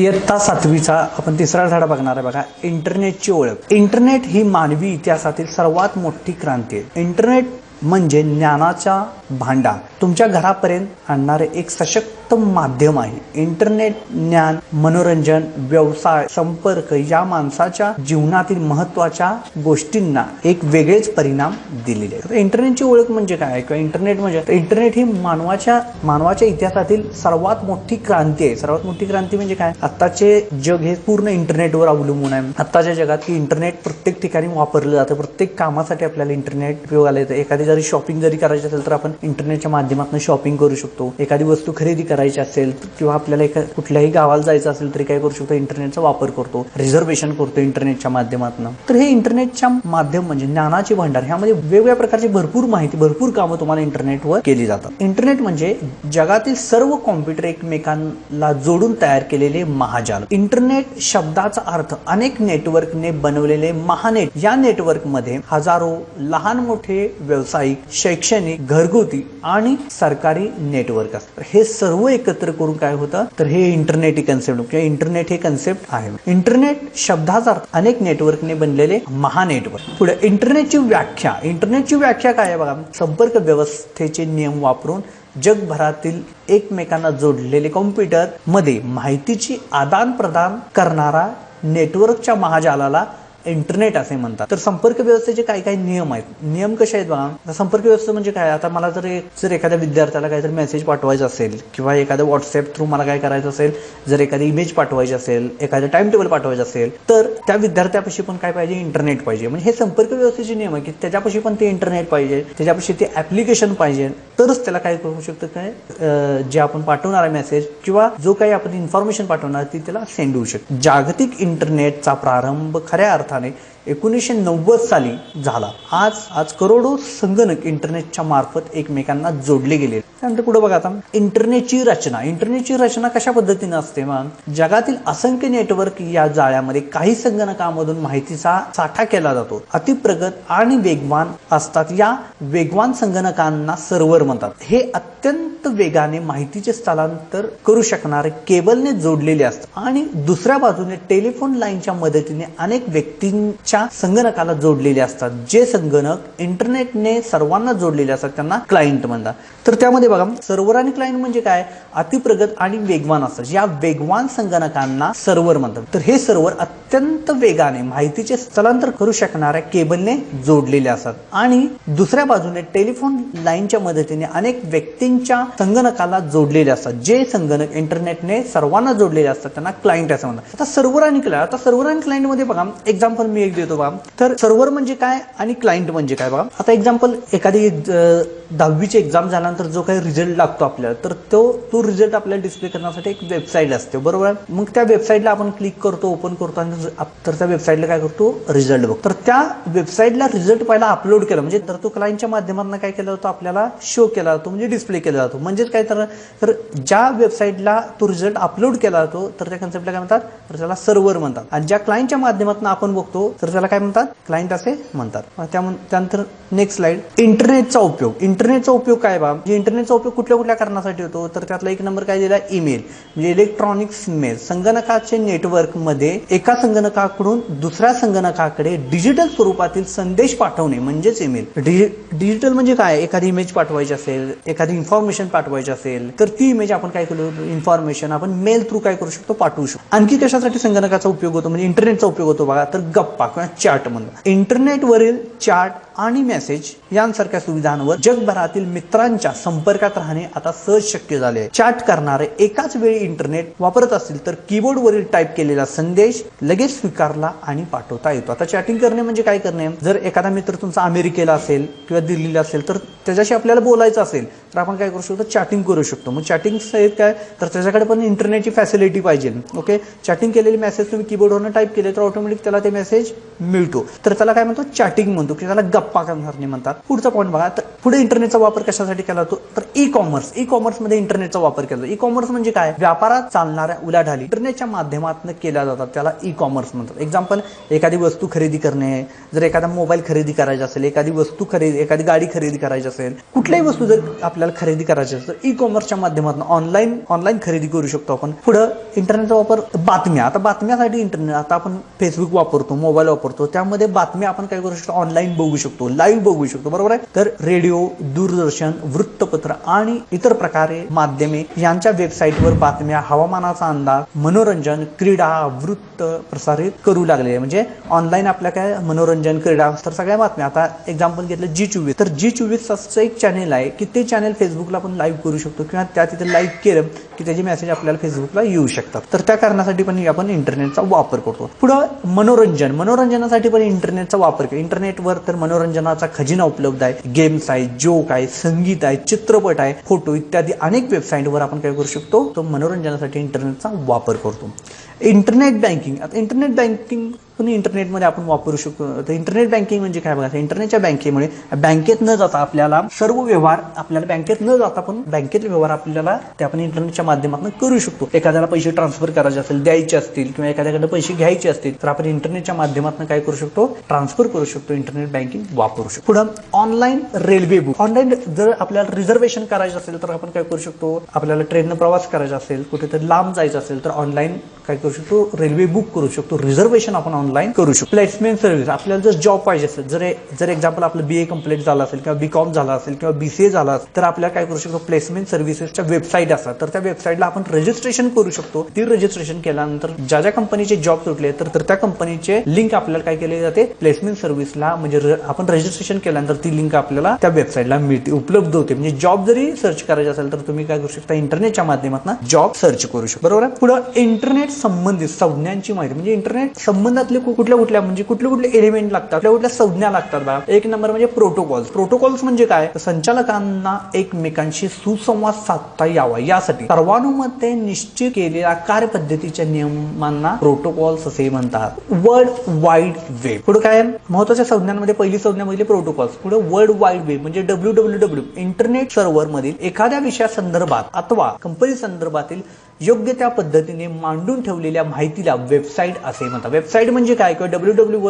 इयत्ता सातवीचा आपण तिसरा धडा बघणार आहे बघा इंटरनेटची ओळख. इंटरनेट ही मानवी इतिहासातील सर्वात मोठी क्रांती आहे. इंटरनेट म्हणजे ज्ञानाचा भांडार तुमच्या घरापर्यंत आणणारे एक सशक्त माध्यम आहे. इंटरनेट ज्ञान मनोरंजन व्यवसाय संपर्क या माणसाच्या जीवनातील महत्त्वाच्या गोष्टींना एक वेगळेच परिणाम दिलेले आहेत. इंटरनेटची ओळख म्हणजे काय? किंवा इंटरनेट म्हणजे इंटरनेट ही मानवाच्या मानवाच्या इतिहासातील सर्वात मोठी क्रांती आहे. सर्वात मोठी क्रांती म्हणजे काय? आत्ताचे जग हे पूर्ण इंटरनेटवर अवलंबून आहे. आत्ताच्या जगात की इंटरनेट प्रत्येक ठिकाणी वापरलं जातं. प्रत्येक कामासाठी आपल्याला इंटरनेट उपयोगाला येतं. एखादी जरी शॉपिंग जरी करायची असेल तर आपण इंटरनेटच्या माध्यमातून शॉपिंग करू शकतो. एखादी वस्तू खरेदी करायची असेल किंवा आपल्याला एका कुठल्याही गावाला जायचं असेल तरी काय करू शकतो. इंटरनेटचा वापर करतो. रिझर्वेशन करतो इंटरनेटच्या माध्यमातून. तर हे इंटरनेटच्या माध्यम म्हणजे ज्ञानाचे भांडार. ह्यामध्ये वेगवेगळ्या प्रकारची भरपूर माहिती भरपूर कामं तुम्हाला इंटरनेटवर केली जातात. इंटरनेट म्हणजे जगातील सर्व कॉम्प्युटर एकमेकांना जोडून तयार केलेले महाजाल. इंटरनेट शब्दाचा अर्थ अनेक नेटवर्कने बनवलेले महानेट. या नेटवर्कमध्ये हजारो लहान मोठे व्यावसायिक शैक्षणिक घरगुती आणि सरकारी नेटवर्क असतात हे सर्व एकत्र करून काय होतं? तर हे इंटरनेट ही कन्सेप्ट किंवा इंटरनेट हे कन्सेप्ट आहे. इंटरनेट शब्दाचा अर्थ अनेक नेटवर्कने बनलेले महानेटवर्क पुढे इंटरनेटची व्याख्या. इंटरनेटची व्याख्या काय आहे बघा? संपर्क व्यवस्थेचे नियम वापरून जगभरातील एकमेकांना जोडलेले कॉम्प्युटरमध्ये माहितीची आदान प्रदान करणारा नेटवर्कच्या महाजालाला इंटरनेट असे म्हणतात. तर संपर्क व्यवस्थेचे काही काही नियम आहेत नियम कसे आहेत बघा. संपर्क व्यवस्था म्हणजे काय? आता मला जर एक जर एखाद्या विद्यार्थ्याला काहीतरी मेसेज पाठवायचा असेल किंवा एखाद्या व्हॉट्सअप थ्रू मला काय करायचं असेल जर एखादी इमेज पाठवायची असेल एखादं टाइम टेबल पाठवायचं असेल तर त्या विद्यार्थ्यापाशी पण काय पाहिजे? इंटरनेट पाहिजे. म्हणजे हे संपर्क व्यवस्थेचे नियम आहे की त्याच्यापाशी पण ते इंटरनेट पाहिजे त्याच्यापाशी ते ऍप्लिकेशन पाहिजे. तरच त्याला काय करू शकतं काय? जे आपण पाठवणार आहे मेसेज किंवा जो काही आपण इन्फॉर्मेशन पाठवणार ती त्याला सेंड होऊ शकते. जागतिक इंटरनेटचा प्रारंभ खऱ्या अर्थ अर्थाने एकोणीसशे नव्वद साली झाला. आज आज करोडो संगणक इंटरनेटच्या मार्फत एकमेकांना जोडले गेले. त्यानंतर पुढे बघा आता. इंटरनेटची रचना. इंटरनेटची रचना कशा पद्धतीने असते मग जगातील असंख्य नेटवर्क या जाळ्यामध्ये काही संगणकामधून माहितीचा साठा केला जातो. अतिप्रगत आणि वेगवान असतात. या वेगवान संगणकांना सर्व्हर म्हणतात. हे अत्यंत वेगाने माहितीचे स्थलांतर करू शकणारे केबलने जोडलेले असतात. आणि दुसऱ्या बाजूने टेलिफोन लाईनच्या मदतीने अनेक व्यक्तींच्या संगणकाला जोडलेले असतात जे संगणक इंटरनेटने सर्वांना जोडलेले असतात त्यांना क्लायंट म्हणतात. तर त्यामध्ये बघा सर्व्हर आणि क्लायंट म्हणजे काय? अतिप्रगत आणि वेगवान असतात. या वेगवान संगणकांना सर्व्हर म्हणतात. तर हे सर्व्हर अत्यंत वेगाने माहितीचे स्थलांतर करू शकणाऱ्या केबलने जोडलेले असतात. आणि दुसऱ्या बाजूने टेलिफोन लाईनच्या मदतीने अनेक व्यक्तींच्या संगणकाला जोडलेले असतात. जे संगणक इंटरनेटने सर्वांना जोडलेले असतात त्यांना क्लायंट असं म्हणतात. आता सर्व्हर आणि क्लायंट आता सर्व्हर आणि क्लायंटमध्ये बघा एक्झाम्पल मी एक देतो बघा तर सर्व्हर म्हणजे काय आणि क्लायंट म्हणजे काय बाबा आता एक्झाम्पल एखादी दहावीची एक्झाम झाल्यानंतर जो काही रिझल्ट लागतो आपल्याला तर तो तो रिझल्ट आपल्याला डिस्प्ले करण्यासाठी एक वेबसाईट असते. बरोबर आहे? मग त्या वेबसाईटला आपण क्लिक करतो ओपन करतो आणि तर त्या वेबसाईटला काय करतो? रिझल्ट बघतो. तर त्या वेबसाईटला रिझल्ट पहिला अपलोड केला. म्हणजे तर तो क्लायंटच्या माध्यमातून काय केला जातो? आपल्याला शो केला जातो. म्हणजे डिस्प्ले केला जातो. म्हणजेच काय तर तर ज्या वेबसाईटला तो रिझल्ट अपलोड केला जातो तर त्या कन्सेप्टला काय म्हणतात? तर त्याला सर्व्हर म्हणतात. आणि ज्या क्लायंटच्या माध्यमातून आपण बघतो तर कर्जाला काय म्हणतात? क्लायंट असे म्हणतात. त्यानंतर नेक्स्ट स्लाइड इंटरनेटचा उपयोग. इंटरनेटचा उपयोग काय बा? म्हणजे इंटरनेटचा उपयोग कुठल्या कुठल्या कारणासाठी होतो? तर त्यातला एक नंबर काय दिला? ईमेल म्हणजे इलेक्ट्रॉनिक्स मेल संगणकाचे नेटवर्कमध्ये एका संगणकाकडून दुसऱ्या संगणकाकडे डिजिटल स्वरूपातील संदेश पाठवणे म्हणजेच ईमेल डिजिटल म्हणजे काय? एखादी इमेज पाठवायची असेल एखादी इन्फॉर्मेशन पाठवायची असेल तर ती इमेज आपण काय करू? इन्फॉर्मेशन आपण मेल थ्रू काय करू शकतो? पाठवू शकतो. आणखी कशासाठी संगणकाचा उपयोग होतो? म्हणजे इंटरनेटचा उपयोग होतो बघा. तर गप्पा. किंवा चॅट म्हणतात इंटरनेटवरील चॅट आणि मेसेज यांसारख्या सुविधांवर जगभरातील मित्रांच्या संपर्कात राहणे आता सहज शक्य झाले आहे. चॅट करणारे एकाच वेळी इंटरनेट वापरत असतील तर कीबोर्डवरील टाईप केलेला संदेश लगेच स्वीकारला आणि पाठवता येतो. आता चॅटिंग करणे म्हणजे काय करणे? जर एखादा मित्र तुमचा अमेरिकेला असेल किंवा दिल्लीला असेल तर त्याच्याशी आपल्याला बोलायचं असेल तर आपण काय करू शकतो? चॅटिंग करू शकतो. मग चॅटिंग सहित काय? तर त्याच्याकडे पण इंटरनेटची फॅसिलिटी पाहिजे. ओके चॅटिंग केलेले मेसेज तुम्ही कीबोर्डवरनं टाईप केले तर ऑटोमॅटिक त्याला ते मेसेज मिळतो. तर त्याला काय म्हणतो? चॅटिंग म्हणतो की त्याला गप्पा करणे म्हणतात. पुढचा पॉईंट बघा तर पुढे इंटरनेटचा वापर कशासाठी केला जातो? तर ई कॉमर्स ई कॉमर्समध्ये इंटरनेटचा वापर केला जातो. ई कॉमर्स म्हणजे काय? व्यापारात चालणाऱ्या उलाढाली. इंटरनेटच्या माध्यमातून केल्या जातात त्याला ई कॉमर्स म्हणतात. एक्झाम्पल एखादी वस्तू खरेदी करणे. जर एखादा मोबाईल खरेदी करायचा असेल एखादी वस्तू खरेदी एखादी गाडी खरेदी करायची असेल कुठल्याही वस्तू जर आपल्याला खरेदी करायची असेल तर ई कॉमर्सच्या माध्यमातून ऑनलाईन ऑनलाईन खरेदी करू शकतो आपण. पुढं इंटरनेटचा वापर बातम्या. आता बातम्यासाठी इंटरनेट आता आपण फेसबुक वापरतो मोबाईल वापरतो. त्यामध्ये बातम्या आपण काय करू शकतो. ऑनलाईन बघू शकतो. लाईव्ह बघू शकतो. बरोबर आहे? तर रेडिओ दूरदर्शन वृत्तपत्र आणि इतर प्रकारे माध्यमे यांच्या वेबसाईटवर बातम्या हवामानाचा अंदाज मनोरंजन क्रीडा वृत्त प्रसारित करू लागले. म्हणजे ऑनलाईन आपल्या काय मनोरंजन क्रीडा तर सगळ्या बातम्या. आता एक्झाम्पल घेतलं जी चोवीस. तर जी चोवीस असं एक चॅनेल आहे की ते चॅनेल फेसबुकला आपण लाईव्ह करू शकतो किंवा त्या तिथे लाईव्ह केलं की त्याचे मेसेज आपल्याला फेसबुकला येऊ शकतात. तर त्या कारणासाठी पण आपण इंटरनेटचा वापर करतो. पुढं मनोरंजन. मनोरंजनासाठी पण इंटरनेटचा वापर केला. इंटरनेटवर तर मनोरंजनाचा खजिना उपलब्ध आहे. गेम्स आहे जोक आहे संगीत आहे चित्रपट आहे फोटो इत्यादी अनेक वेबसाईटवर आपण काय करू शकतो. तो मनोरंजनासाठी इंटरनेटचा वापर करतो. इंटरनेट बँकिंग आता इंटरनेट बँकिंग पण इंटरनेटमध्ये आपण वापरू शकतो तर इंटरनेट बँकिंग म्हणजे काय बघा इंटरनेटच्या बँकेमुळे बँकेत न जाता आपल्याला सर्व व्यवहार आपल्याला बँकेत न जाता पण बँकेतले व्यवहार आपल्याला ते आपण इंटरनेटच्या माध्यमातून करू शकतो. एखाद्याला पैसे ट्रान्सफर करायचे असेल द्यायचे असतील किंवा एखाद्याकडे पैसे घ्यायचे असतील तर आपण इंटरनेटच्या माध्यमातून काय करू शकतो? ट्रान्सफर करू शकतो इंटरनेट बँकिंग वापरू शकतो. पुढं ऑनलाईन रेल्वे बुक ऑनलाईन जर आपल्याला रिझर्वेशन करायचं असेल तर आपण काय करू शकतो? आपल्याला ट्रेननं प्रवास करायचा असेल कुठेतरी लांब जायचं असेल तर ऑनलाईन काय करू शकतो? रेल्वे बुक करू शकतो. रिझर्वेशन आपण ऑनलाईन करू शकतो. प्लेसमेंट सर्व्हिस आपल्याला जर जॉब पाहिजे असेल जर जर एक्झाम्पल आपलं बी ए कंप्लीट झालं असेल किंवा बी कॉम झाला असेल किंवा बी सी ए झाला असेल तर आपल्याला काय करू शकतो? प्लेसमेंट सर्व्हिसेसच्या वेबसाईट असतात. तर त्या वेबसाईटला आपण रजिस्ट्रेशन करू शकतो. ती रजिस्ट्रेशन केल्यानंतर ज्या ज्या कंपनीचे जॉब सुटले तर त्या कंपनीचे लिंक आपल्याला काय केले जाते? प्लेसमेंट सर्व्हिसला म्हणजे आपण रजिस्ट्रेशन केल्यानंतर ती लिंक आपल्याला त्या वेबसाईटला मिळते उपलब्ध होते. म्हणजे जॉब जरी सर्च करायचे असेल तर तुम्ही काय करू शकता? इंटरनेटच्या माध्यमातून जॉब सर्च करू शकता. बरोबर आहे? पुढं इंटरनेट संबंधित संज्ञांची माहिती. म्हणजे इंटरनेट संबंधातले म्हणजे कु- कुठल्या कुठल्या म्हणजे कुठले कुठले एलिमेंट लागतात कुठल्या कुठल्या संज्ञा लागतात बघा एक नंबर म्हणजे प्रोटोकॉल्स प्रोटोकॉल्स म्हणजे काय? संचालकांना एकमेकांशी सुसंवाद साधता यावा. यासाठी सर्वानुमते निश्चित केलेल्या कार्यपद्धतीच्या नियमांना प्रोटोकॉल्स असे म्हणतात. वर्ल्ड वाईड वेब पुढे काय? महत्त्वाच्या संज्ञांमध्ये पहिली संज्ञा म्हणजे प्रोटोकॉल्स पुढे वर्ल्ड वाईड वेब म्हणजे W W W internet server मधील एखाद्या विषया संदर्भात अथवा कंपनी संदर्भातील योग्य त्या पद्धतीने मांडून ठेवलेल्या माहितीला वेबसाईट असे म्हणतात. वेबसाईट म्हणजे काय? किंवा W W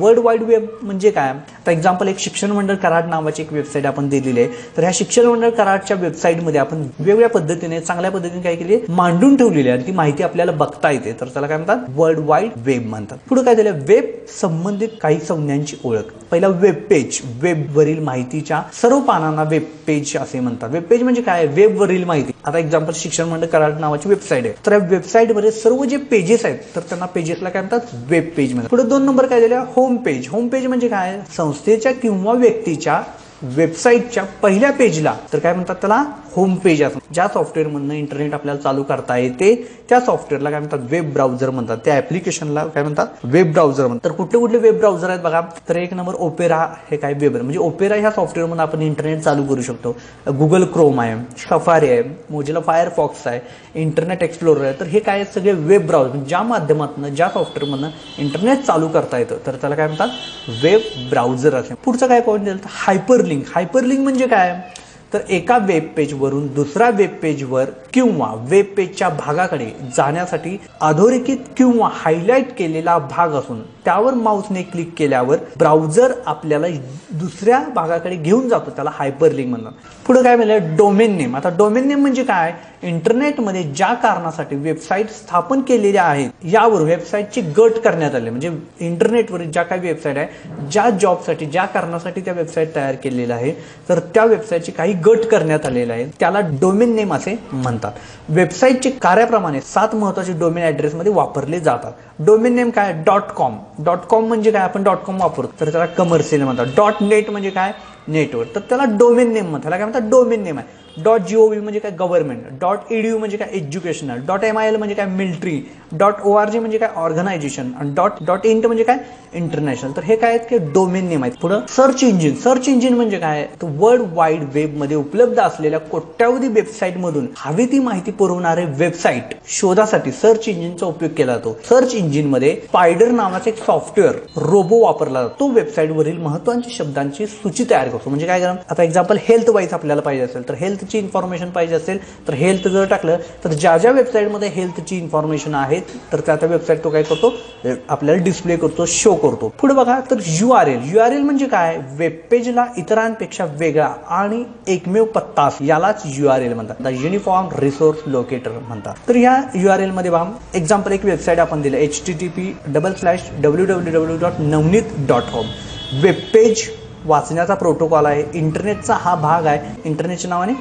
world wide web म्हणजे काय? तर एक्झाम्पल एक शिक्षण मंडळ कराड नावाची एक वेबसाईट आपण दिलेली आहे. तर ह्या शिक्षण मंडळ कराडच्या वेबसाईटमध्ये आपण वेगवेगळ्या पद्धतीने चांगल्या पद्धतीने काय केली? मांडून ठेवलेली आहे. आणि ती माहिती आपल्याला बघता येते. तर त्याला काय म्हणतात? वर्ल्ड वाईड वेब म्हणतात. पुढे काय झालं? वेब संबंधित काही संज्ञांची ओळख. पहिला वेब पेज वेबवरील माहितीच्या सर्व पानांना वेब पेज असे म्हणतात. वेब पेज म्हणजे काय? वेबवरील माहिती. आता एक्झाम्पल शिक्षण मंडळ कराड नावाची वेबसाईट आहे. तर या वेबसाईटमध्ये सर्व जे पेजेस आहेत तर त्यांना पेजेसला काय म्हणतात? वेब पेज म्हणतात. पुढे दोन नंबर काय दिले होम पेज होम पेज म्हणजे काय? संस्थेच्या किंवा व्यक्तीच्या वेबसाईटच्या पहिल्या पेजला तर काय म्हणतात त्याला? होम पेज असं ज्या सॉफ्टवेअरमधनं इंटरनेट आपल्याला चालू करता येते त्या सॉफ्टवेअरला काय म्हणतात? वेब ब्राउझर म्हणतात. त्या ऍप्लिकेशनला काय म्हणतात? वेब ब्राउझर म्हणतात. तर कुठले कुठले वेब ब्राउझर आहेत बघा? तर एक नंबर ओपेरा हे काय वेब म्हणजे ओपेरा ह्या सॉफ्टवेअरमधून आपण इंटरनेट चालू करू शकतो. गुगल क्रोम आहे सफारी आहे मोजिला फायरफॉक्स आहे इंटरनेट एक्सप्लोरर आहे. तर हे काय सगळे वेब म्हणजे ब्राउझर ज्या माध्यमातून ज्या सॉफ्टवेअरमधनं इंटरनेट चालू करता येतं तर त्याला काय म्हणतात? वेब ब्राउझर असे. पुढचं काय पॉईंट दिलं तर हायपरलिंक हायपरलिंक म्हणजे काय? तर एका वेब पेजवरून दुसऱ्या वेब पेजवर किंवा वेब पेजच्या भागाकडे जाण्यासाठी अधोरेखित किंवा हायलाईट केलेला भाग असून त्यावर माऊसने क्लिक केल्यावर ब्राउझर आपल्याला दुसऱ्या भागाकडे घेऊन जातो त्याला हायपरलिंक म्हणतात. पुढे काय म्हणलं? Domain name. आता डोमेन नेम म्हणजे काय? इंटरनेटमध्ये ज्या कारणासाठी वेबसाईट स्थापन केलेल्या आहेत यावर वेबसाईटची गट करण्यात आले. म्हणजे इंटरनेटवर ज्या काही वेबसाईट आहे ज्या जॉबसाठी ज्या कारणासाठी त्या वेबसाईट तयार केलेल्या आहे तर त्या वेबसाईटची काही गट करण्यात आलेला आहे त्याला डोमेन नेम असे म्हणतात. वेबसाईटचे कार्याप्रमाणे सात महत्त्वाचे डोमेन ॲड्रेसमध्ये वापरले जातात. डोमेन नेम काय? Dot com. डॉट कॉम म्हणजे काय? आपण डॉट कॉम वापरतो. तर त्याला कमर्शियल म्हणतात. डॉट नेट म्हणजे काय? नेटवर्क. तर त्याला डोमेन नेम म्हणतात. त्याला काय म्हणतात? डोमेन नेम आहे. डॉट जी ओ व्ही म्हणजे काय गव्हर्नमेंट डॉट ईडीयू म्हणजे काय educational dot M I L म्हणजे काय military dot O R G म्हणजे काय ऑर्गनायझेशन आणि डॉट डॉट इंट म्हणजे काय इंटरनॅशनल तर हे काय आहेत? की डोमेन नेम आहेत. पुढं सर्च इंजिन सर्च इंजिन म्हणजे काय? तर वर्ल्ड वाईड वेबमध्ये उपलब्ध असलेल्या कोट्यावधी वेबसाईट मधून हवी ती माहिती पुरवणारे वेबसाईट शोधासाठी सर्च इंजिनचा उपयोग केला जातो. सर्च इंजिनमध्ये स्पायडर नावाचा एक सॉफ्टवेअर रोबो वापरला जातो. तो वेबसाईट वरील महत्त्वाच्या शब्दांची सूची तयार करतो. म्हणजे काय करा आता एक्झाम्पल हेल्थ वाईज आपल्याला पाहिजे असेल तर हेल्थ हेल्थची इन्फॉर्मेशन पाहिजे असेल तर हेल्थ जर टाकलं तर ज्या ज्या वेबसाईटमध्ये हेल्थची इन्फॉर्मेशन आहेत तर त्या त्या वेबसाईट तो काय करतो? आपल्याला डिस्प्ले करतो शो करतो. पुढे बघा तर U R L U R L म्हणजे काय? वेब पेजला इतरांपेक्षा वेगळा आणि एकमेव पत्ता यालाच यू आर एल म्हणतात. द युनिफॉर्म रिसोर्स लोकेटर म्हणतात. तर या यू आर एलमध्ये बघा एक्झाम्पल एक वेबसाईट आपण दिलं H T T P double slash W W W dot Navneet dot com web page वाचण्याचा प्रोटोकॉल आहे इंटरनेटचा हा भाग आहे. इंटरनेटच्या नावाने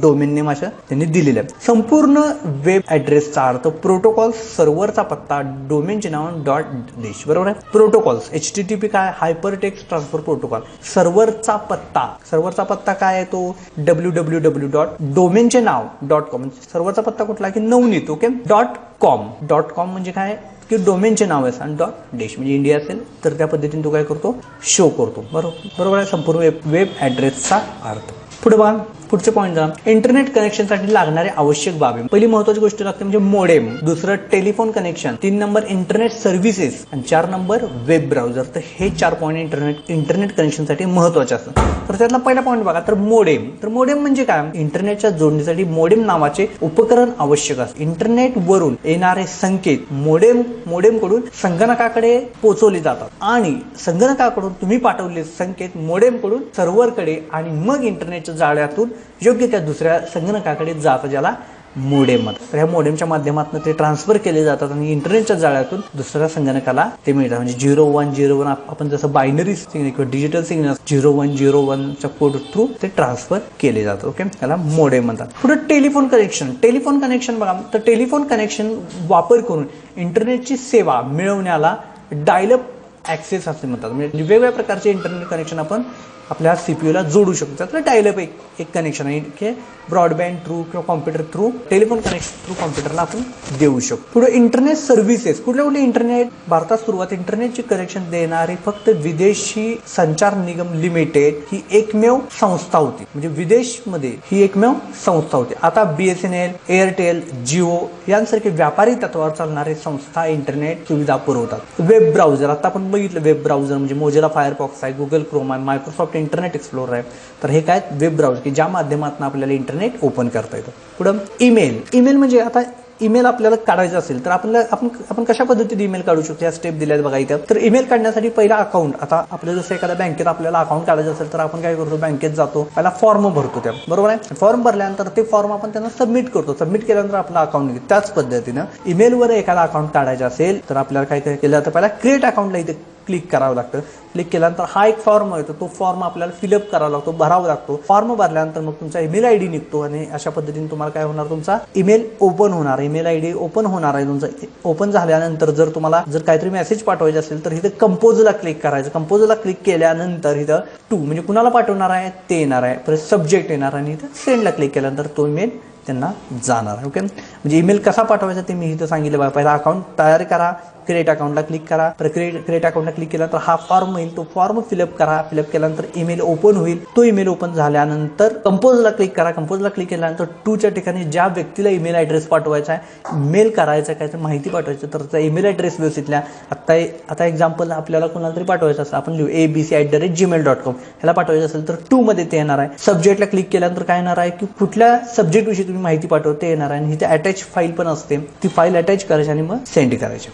डोमेन नेम असं त्यांनी दिलेलं आहे संपूर्ण वेब ॲड्रेसचा अर्थ प्रोटोकॉल सर्व्हरचा पत्ता डोमेनचे नाव डॉट देश बरोबर आहे. Protocols H T T P काय हायपर टेक्स्ट ट्रान्सफर प्रोटोकॉल सर्व्हरचा पत्ता सर्व्हरचा पत्ता काय आहे तो? डब्ल्यू डब्ल्यू डब्ल्यू डॉट डोमेनचे नाव डॉट कॉम सर्व्हरचा पत्ता कुठला आहे की Navneet okay dot com dot com म्हणजे काय? की डोमेनचे नाव आहे आणि डॉट देश म्हणजे इंडिया असेल तर त्या पद्धतीने तो काय करतो? शो करतो. बरोबर? बरोबर आहे? संपूर्ण वेब वेब ॲड्रेसचा अर्थ. पुढे बघा. पुढचे पॉईंट जा इंटरनेट कनेक्शनसाठी लागणारे आवश्यक बाबी पहिली महत्वाची गोष्ट लागते म्हणजे मोडेम दुसरं टेलिफोन कनेक्शन तीन नंबर इंटरनेट सर्व्हिसेस आणि चार नंबर वेब ब्राउझर तर हे चार पॉईंट इंटरनेट इंटरनेट कनेक्शनसाठी महत्त्वाचे असतात. तर त्यातला पहिला पॉईंट बघा. तर मोडेम तर मोडेम म्हणजे काय? इंटरनेटच्या जोडणीसाठी मोडेम नावाचे उपकरण आवश्यक असते. इंटरनेट वरून येणारे संकेत. मोडेम मोडेमकडून संगणकाकडे पोहोचवले जातात. आणि संगणकाकडून तुम्ही पाठवलेले संकेत मोडेमकडून सर्व्हरकडे आणि मग इंटरनेटच्या जाळ्यातून योग्य त्या दुसऱ्या संगणकाकडे जातं ज्याला मोडेम तर ह्या मोडेमच्या माध्यमातून ते ट्रान्सफर केले जातात आणि इंटरनेटच्या जाळ्यातून दुसऱ्या संगणकाला ते मिळतात. म्हणजे झिरो वन झिरो वन आपण जसं बायनरी सिग्नल किंवा digital signal zero one zero वनच्या कोड थ्रू ते ट्रान्सफर केले जातात. ओके त्याला मोडेम म्हणतात. पुढे टेलिफोन कनेक्शन टेलिफोन कनेक्शन बघा. तर टेलिफोन कनेक्शन वापर करून इंटरनेटची सेवा मिळवण्याला डायलअप ॲक्सेस असे म्हणतात. म्हणजे वेगवेगळ्या प्रकारचे इंटरनेट कनेक्शन आपण आपल्या सी पी यूला जोडू शकतो. त्यातलं डायलप एक एक कनेक्शन आहे. की ब्रॉडबँड थ्रू किंवा computer through telephone connection through कॉम्प्युटरला आपण देऊ शकतो. पुढे इंटरनेट सर्व्हिसेस कुठल्या कुठले इंटरनेट भारतात सुरुवात इंटरनेटचे कनेक्शन देणारी फक्त विदेशी संचार निगम लिमिटेड ही एकमेव संस्था होती. म्हणजे विदेशमध्ये ही एकमेव संस्था होती. आता बीएसएनएल एअरटेल जिओ यांसारखे व्यापारी तत्वावर चालणारे संस्था इंटरनेट सुविधा पुरवतात. वेब ब्राउझर आता आपण बघितलं वेब ब्राउझर म्हणजे मोजेला फायरफॉक्स आहे गुगल क्रोम आहे मायक्रोसॉफ्ट इंटरनेट एक्सप्लोर आहे. तर हे काय? वेब ब्राउज की ज्या माध्यमातून आपल्याला इंटरनेट ओपन करता येतं. पुढं ईमेल ईमेल म्हणजे आता ईमेल आपल्याला काढायचा असेल तर आपल्याला आपण आपण कशा पद्धतीने ईमेल काढू शकतो? या स्टेप दिल्यात बघा इथं. तर ईमेल काढण्यासाठी पहिला अकाउंट आता आपलं जसं एखाद्या बँकेत आपल्याला अकाउंट काढायचं असेल तर आपण काय करतो? बँकेत जातो. पहिला फॉर्म भरतो त्या बरोबर आहे? फॉर्म भरल्यानंतर ते फॉर्म आपण त्यांना सबमिट करतो. सबमिट केल्यानंतर आपला अकाउंट निघते. त्याच पद्धतीनं ईमेलवर एखादा अकाउंट काढायचा असेल तर आपल्याला काय काय केलं जातं? पहिला क्रिएट अकाउंटला इथे क्लिक करावं लागतं. क्लिक केल्यानंतर हा एक फॉर्म येतो. तो फॉर्म आपल्याला फिलअप करावा लागतो भरावा लागतो. फॉर्म भरल्यानंतर मग तुमचा ईमेल आय डी निघतो आणि अशा पद्धतीने तुम्हाला काय होणार? तुमचा ईमेल ओपन होणार. ईमेल आय डी ओपन होणार आहे. तुमचा ओपन झाल्यानंतर जर तुम्हाला जर काहीतरी मेसेज पाठवायचे असेल तर इथं कंपोजला क्लिक करायचं. कंपोजला क्लिक केल्यानंतर इथं टू म्हणजे कुणाला पाठवणार आहे? ते येणार आहे. परत सब्जेक्ट येणार आणि इथं सेंडला क्लिक केल्यानंतर तो ईमेल त्यांना जाणार आहे. ओके म्हणजे ईमेल कसा पाठवायचा ते मी इथं सांगितलं. बघा पहिला अकाउंट तयार करा. क्रिएट अकाउंटला क्लिक करा. तर क्रिएट क्रिएट अकाउंटला क्लिक केल्यानंतर हा फॉर्म येईल तो फॉर्म फिलअप करा. फिलअप केल्यानंतर ईमेल ओपन होईल. तो ईमेल ओपन झाल्यानंतर कंपोजला क्लिक करा. कंपोजला क्लिक केल्यानंतर टूच्या ठिकाणी ज्या व्यक्तीला ईमेल ॲड्रेस पाठवायचा आहे मेल करायचा काय तर माहिती पाठवायची तर त्या ईमेल ॲड्रेस व्यवस्थितल्या आता आता एक्झाम्पल आपल्याला कोणाला तरी पाठवायचं असेल आपण लिहू A B C at the rate Gmail dot com ह्याला पाठवायचं असेल तर टू मध्ये ते येणार आहे. सब्जेक्टला क्लिक केल्यानंतर काय येणार आहे की कुठल्या सब्जेक्टविषयी तुम्ही माहिती पाठवते येणार आहे. आणि इथे अटॅच फाईल पण असते. ती फाईल अटॅच करायची आणि मग सेंड करायची.